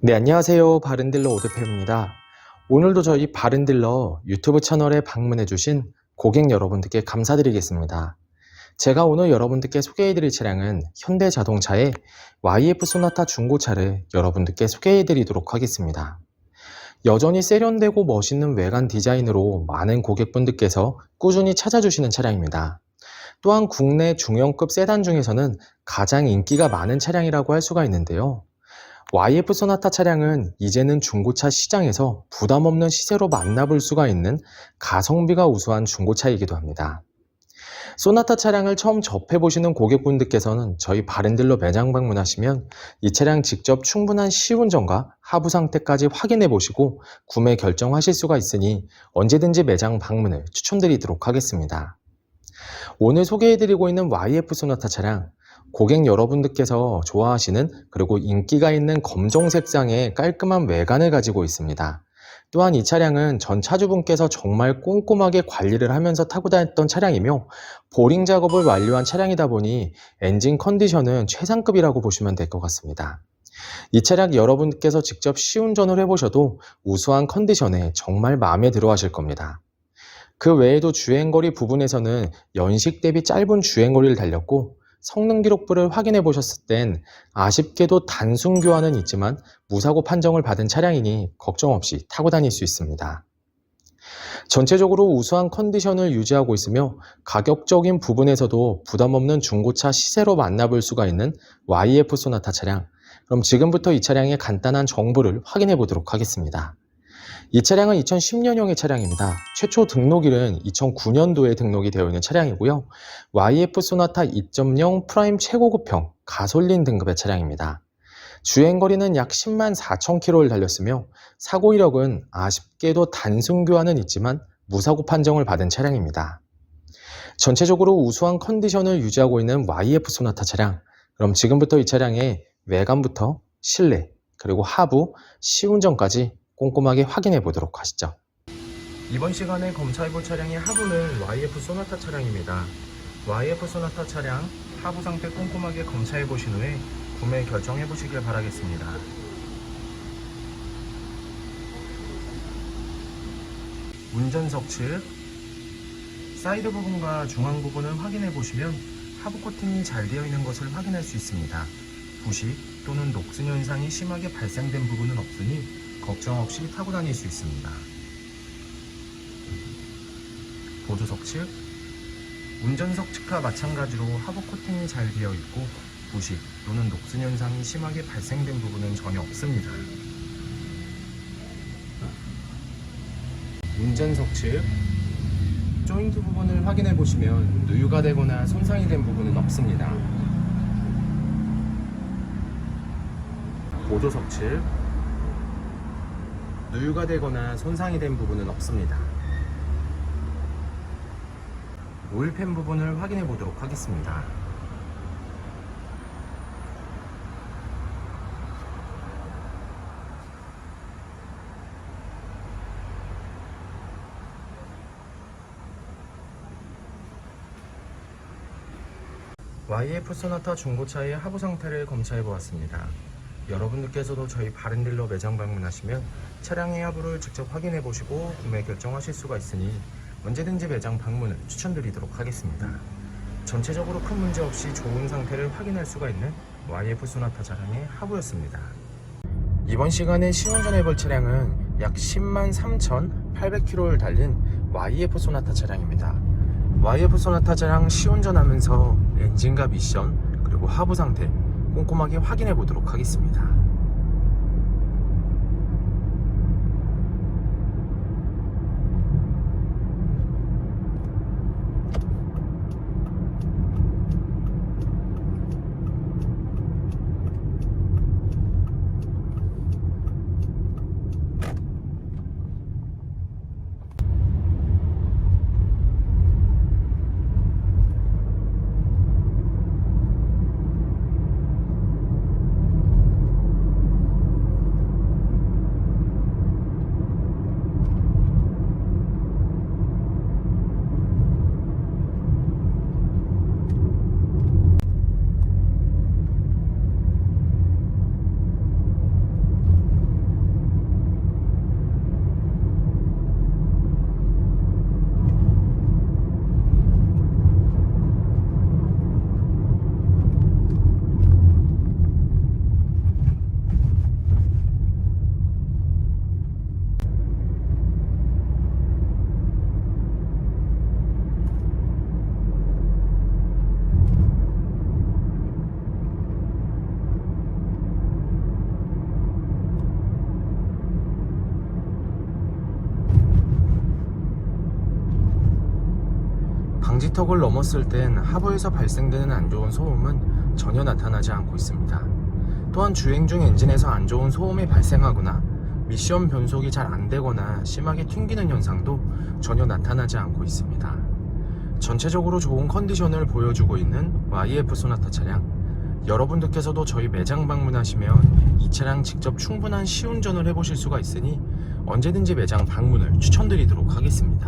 네, 안녕하세요. 바른딜러 오드페입니다. 오늘도 저희 바른딜러 유튜브 채널에 방문해주신 고객 여러분들께 감사드리겠습니다. 제가 오늘 여러분들께 소개해드릴 차량은 현대자동차의 YF 소나타 중고차를 여러분들께 소개해드리도록 하겠습니다. 여전히 세련되고 멋있는 외관 디자인으로 많은 고객분들께서 꾸준히 찾아주시는 차량입니다. 또한 국내 중형급 세단 중에서는 가장 인기가 많은 차량이라고 할 수가 있는데요. YF 소나타 차량은 이제는 중고차 시장에서 부담 없는 시세로 만나볼 수가 있는 가성비가 우수한 중고차이기도 합니다. 소나타 차량을 처음 접해보시는 고객분들께서는 저희 바른딜러 매장 방문하시면 이 차량 직접 충분한 시운전과 하부 상태까지 확인해 보시고 구매 결정하실 수가 있으니 언제든지 매장 방문을 추천드리도록 하겠습니다. 오늘 소개해드리고 있는 YF 소나타 차량 고객 여러분들께서 좋아하시는 그리고 인기가 있는 검정 색상의 깔끔한 외관을 가지고 있습니다. 또한 이 차량은 전 차주분께서 정말 꼼꼼하게 관리를 하면서 타고 다녔던 차량이며 보링 작업을 완료한 차량이다 보니 엔진 컨디션은 최상급이라고 보시면 될 것 같습니다. 이 차량 여러분께서 직접 시운전을 해보셔도 우수한 컨디션에 정말 마음에 들어 하실 겁니다. 그 외에도 주행거리 부분에서는 연식 대비 짧은 주행거리를 달렸고 성능 기록부를 확인해 보셨을 땐 아쉽게도 단순 교환은 있지만 무사고 판정을 받은 차량이니 걱정 없이 타고 다닐 수 있습니다. 전체적으로 우수한 컨디션을 유지하고 있으며 가격적인 부분에서도 부담 없는 중고차 시세로 만나볼 수가 있는 YF 소나타 차량. 그럼 지금부터 이 차량의 간단한 정보를 확인해 보도록 하겠습니다. 이 차량은 2010년형의 차량입니다. 최초 등록일은 2009년도에 등록이 되어 있는 차량이고요. YF 소나타 2.0 프라임 최고급형 가솔린 등급의 차량입니다. 주행거리는 약 10만 4천 킬로를 달렸으며 사고 이력은 아쉽게도 단순 교환은 있지만 무사고 판정을 받은 차량입니다. 전체적으로 우수한 컨디션을 유지하고 있는 YF 소나타 차량. 그럼 지금부터 이 차량의 외관부터 실내 그리고 하부 시운전까지 꼼꼼하게 확인해 보도록 하시죠. 이번 시간에 검사해볼 차량의 하부는 YF 소나타 차량입니다. YF 소나타 차량 하부 상태 꼼꼼하게 검사해 보신 후에 구매 결정해 보시길 바라겠습니다. 운전석 측 사이드 부분과 중앙 부분을 확인해 보시면 하부 코팅이 잘 되어 있는 것을 확인할 수 있습니다. 부식 또는 녹슨 현상이 심하게 발생된 부분은 없으니 걱정 없이 타고 다닐 수 있습니다. 보조석 측 운전석 측과 마찬가지로 하부 코팅이 잘 되어 있고 부식 또는 녹슨 현상이 심하게 발생된 부분은 전혀 없습니다. 운전석 측 조인트 부분을 확인해 보시면 누유가 되거나 손상이 된 부분은 없습니다. 보조석 측 누유가 되거나 손상이 된 부분은 없습니다. 오일팬 부분을 확인해 보도록 하겠습니다. YF 소나타 중고차의 하부 상태를 검사해 보았습니다. 여러분들께서도 저희 바른딜러 매장 방문하시면 차량의 하부를 직접 확인해 보시고 구매 결정하실 수가 있으니 언제든지 매장 방문을 추천드리도록 하겠습니다. 전체적으로 큰 문제 없이 좋은 상태를 확인할 수가 있는 YF 소나타 차량의 하부였습니다. 이번 시간에 시운전 해 볼 차량은 약 10만 3,800km를 달린 YF 소나타 차량입니다. YF 소나타 차량 시운전하면서 엔진과 미션 그리고 하부 상태 꼼꼼하게 확인해 보도록 하겠습니다. 턱을 넘었을 땐 하부에서 발생되는 안 좋은 소음은 전혀 나타나지 않고 있습니다. 또한 주행 중 엔진에서 안 좋은 소음이 발생하거나 미션 변속이 잘 안 되거나 심하게 튕기는 현상도 전혀 나타나지 않고 있습니다. 전체적으로 좋은 컨디션을 보여주고 있는 YF 소나타 차량. 여러분들께서도 저희 매장 방문하시면 이 차량 직접 충분한 시운전을 해보실 수가 있으니 언제든지 매장 방문을 추천드리도록 하겠습니다.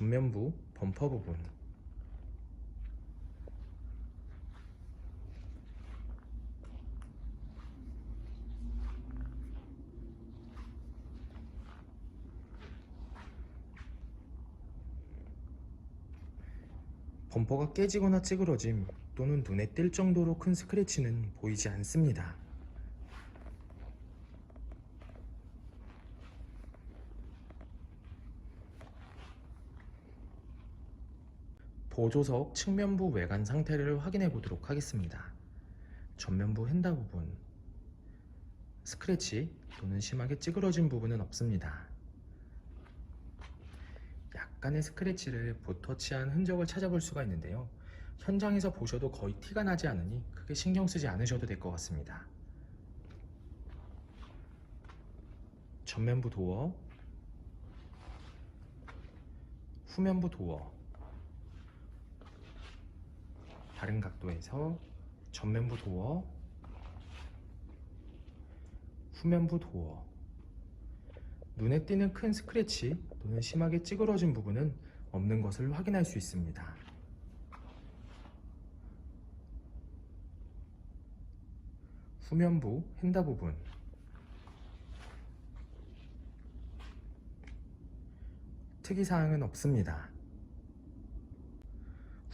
전면부 범퍼 부분 범퍼가 깨지거나 찌그러짐 또는 눈에 띌 정도로 큰 스크래치는 보이지 않습니다. 보조석 측면부 외관 상태를 확인해 보도록 하겠습니다. 전면부 핸다 부분 스크래치 또는 심하게 찌그러진 부분은 없습니다. 약간의 스크래치를 보터치한 흔적을 찾아볼 수가 있는데요. 현장에서 보셔도 거의 티가 나지 않으니 크게 신경 쓰지 않으셔도 될 것 같습니다. 전면부 도어, 후면부 도어, 다른 각도에서 전면부 도어, 후면부 도어, 눈에 띄는 큰 스크래치 또는 심하게 찌그러진 부분은 없는 것을 확인할 수 있습니다. 후면부 핸다 부분 특이사항은 없습니다.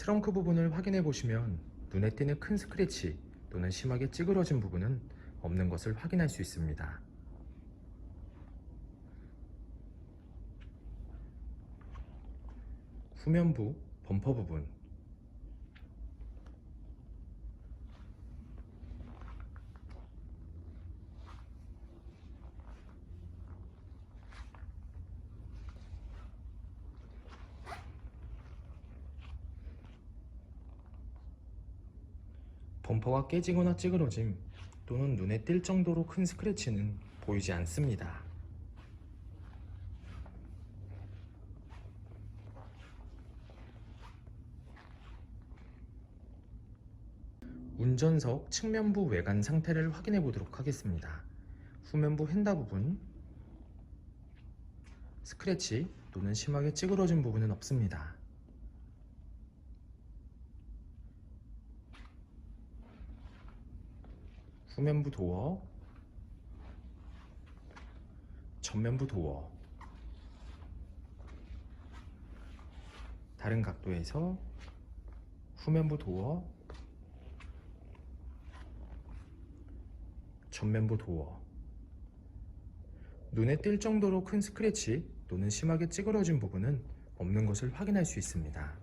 트렁크 부분을 확인해 보시면 눈에 띄는 큰 스크래치 또는 심하게 찌그러진 부분은 없는 것을 확인할 수 있습니다. 후면부 범퍼 부분 범퍼가 깨지거나 찌그러짐 또는 눈에 띌 정도로 큰 스크래치는 보이지 않습니다. 운전석 측면부 외관 상태를 확인해 보도록 하겠습니다. 후면부 핸다 부분 스크래치 또는 심하게 찌그러진 부분은 없습니다. 후면부 도어, 전면부 도어, 다른 각도에서 후면부 도어, 전면부 도어 눈에 띌 정도로 큰 스크래치 또는 심하게 찌그러진 부분은 없는 것을 확인할 수 있습니다.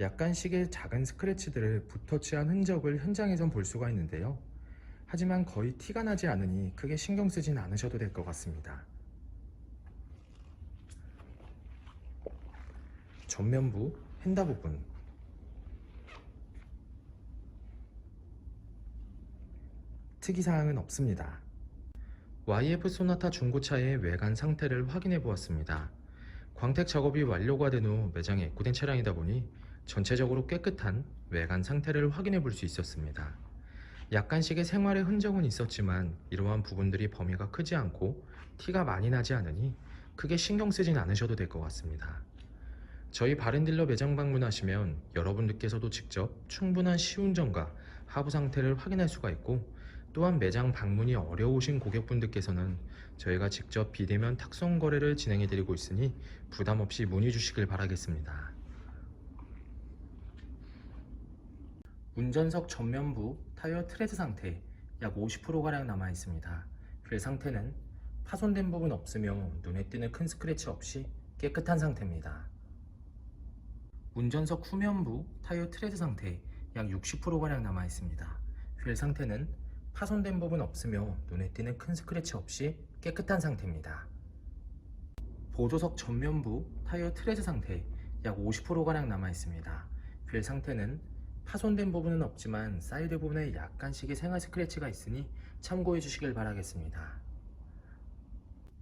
약간씩의 작은 스크래치들을 붓터치한 흔적을 현장에선 볼 수가 있는데요. 하지만 거의 티가 나지 않으니 크게 신경 쓰진 않으셔도 될 것 같습니다. 전면부 휀다 부분 특이사항은 없습니다. YF 소나타 중고차의 외관 상태를 확인해 보았습니다. 광택 작업이 완료가 된 후 매장에 입고된 차량이다 보니 전체적으로 깨끗한 외관 상태를 확인해 볼 수 있었습니다. 약간씩의 생활의 흔적은 있었지만 이러한 부분들이 범위가 크지 않고 티가 많이 나지 않으니 크게 신경 쓰진 않으셔도 될 것 같습니다. 저희 바른딜러 매장 방문하시면 여러분들께서도 직접 충분한 시운전과 하부 상태를 확인할 수가 있고 또한 매장 방문이 어려우신 고객분들께서는 저희가 직접 비대면 탁송 거래를 진행해 드리고 있으니 부담 없이 문의 주시길 바라겠습니다. 운전석 전면부 타이어 트레드 상태 약 50%가량 남아 있습니다. 휠 상태는 파손된 부분 없으며 눈에 띄는 큰 스크래치 없이 깨끗한 상태입니다. 운전석 후면부 타이어 트레드 상태 약 60%가량 남아 있습니다. 휠 상태는 파손된 부분 없으며 눈에 띄는 큰 스크래치 없이 깨끗한 상태입니다. 보조석 전면부 타이어 트레드 상태 약 50%가량 남아 있습니다. 휠 상태는 파손된 부분은 없지만 사이드 부분에 약간씩의 생활 스크래치가 있으니 참고해 주시길 바라겠습니다.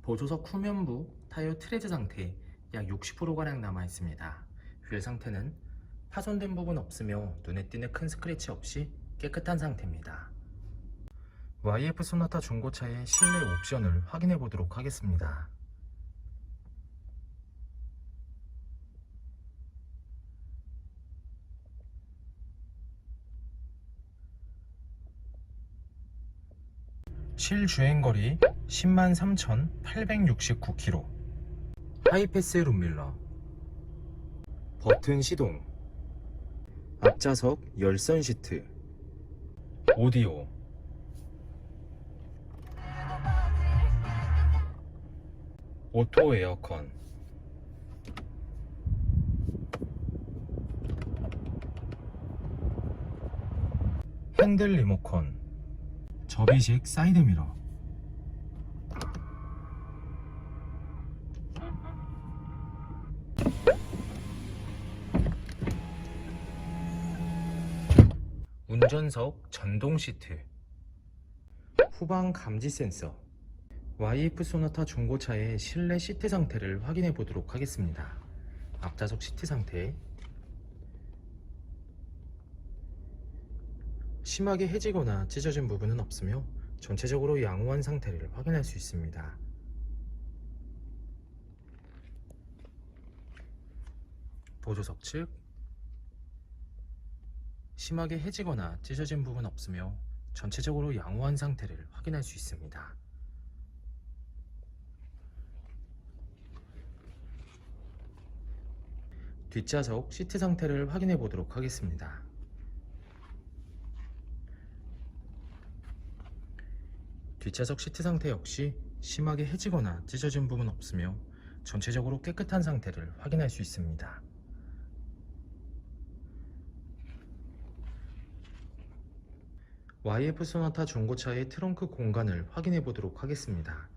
보조석 후면부 타이어 트레드 상태 약 60%가량 남아 있습니다. 휠 상태는 파손된 부분 없으며 눈에 띄는 큰 스크래치 없이 깨끗한 상태입니다. YF 소나타 중고차의 실내 옵션을 확인해 보도록 하겠습니다. 실주행거리 103,869km 하이패스 룸밀러. 버튼 시동. 앞좌석 열선 시트. 오디오. 오토 에어컨. 핸들 리모컨 접이식 사이드미러. 운전석 전동 시트. 후방 감지 센서. YF 소나타 중고차의 실내 시트 상태를 확인해 보도록 하겠습니다. 앞좌석 시트 상태 심하게 해지거나 찢어진 부분은 없으며 전체적으로 양호한 상태를 확인할 수 있습니다. 보조석 측 심하게 해지거나 찢어진 부분 없으며 전체적으로 양호한 상태를 확인할 수 있습니다. 뒷좌석 시트 상태를 확인해 보도록 하겠습니다. 뒷좌석 시트 상태 역시 심하게 해지거나 찢어진 부분 없으며 전체적으로 깨끗한 상태를 확인할 수 있습니다. YF 소나타 중고차의 트렁크 공간을 확인해 보도록 하겠습니다.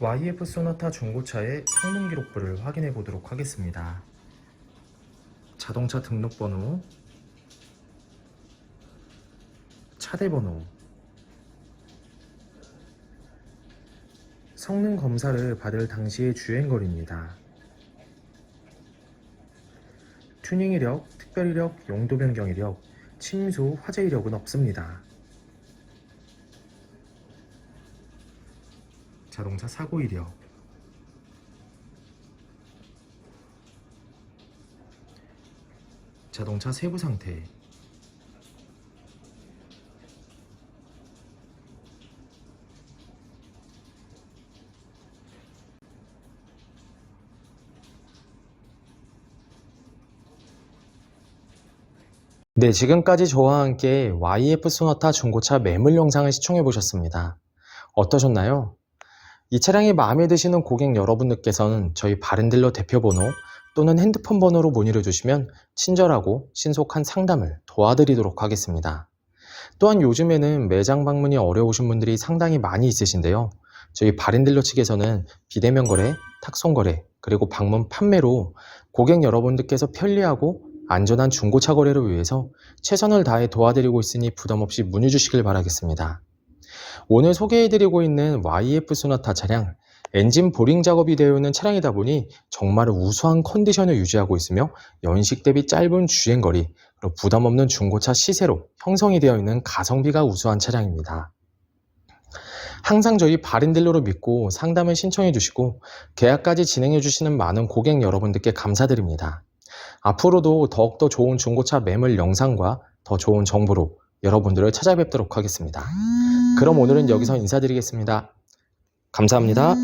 YF 소나타 중고차의 성능 기록부를 확인해 보도록 하겠습니다. 자동차 등록번호, 차대 번호, 성능 검사를 받을 당시의 주행거리입니다. 튜닝 이력, 특별 이력, 용도 변경 이력, 침수, 화재 이력은 없습니다. 자동차 사고 이력 자동차 세부 상태 네, 지금까지 저와 함께 YF 소나타 중고차 매물 영상을 시청해 보셨습니다. 어떠셨나요? 이 차량이 마음에 드시는 고객 여러분들께서는 저희 바른딜러 대표번호 또는 핸드폰 번호로 문의를 주시면 친절하고 신속한 상담을 도와드리도록 하겠습니다. 또한 요즘에는 매장 방문이 어려우신 분들이 상당히 많이 있으신데요. 저희 바른딜러 측에서는 비대면 거래, 탁송 거래, 그리고 방문 판매로 고객 여러분들께서 편리하고 안전한 중고차 거래를 위해서 최선을 다해 도와드리고 있으니 부담 없이 문의 주시길 바라겠습니다. 오늘 소개해드리고 있는 YF 소나타 차량 엔진 보링 작업이 되어 있는 차량이다 보니 정말 우수한 컨디션을 유지하고 있으며 연식 대비 짧은 주행거리 그리고 부담 없는 중고차 시세로 형성이 되어 있는 가성비가 우수한 차량입니다. 항상 저희 바른딜러로 믿고 상담을 신청해 주시고 계약까지 진행해 주시는 많은 고객 여러분들께 감사드립니다. 앞으로도 더욱더 좋은 중고차 매물 영상과 더 좋은 정보로 여러분들을 찾아뵙도록 하겠습니다. 그럼 오늘은 여기서 인사드리겠습니다. 감사합니다.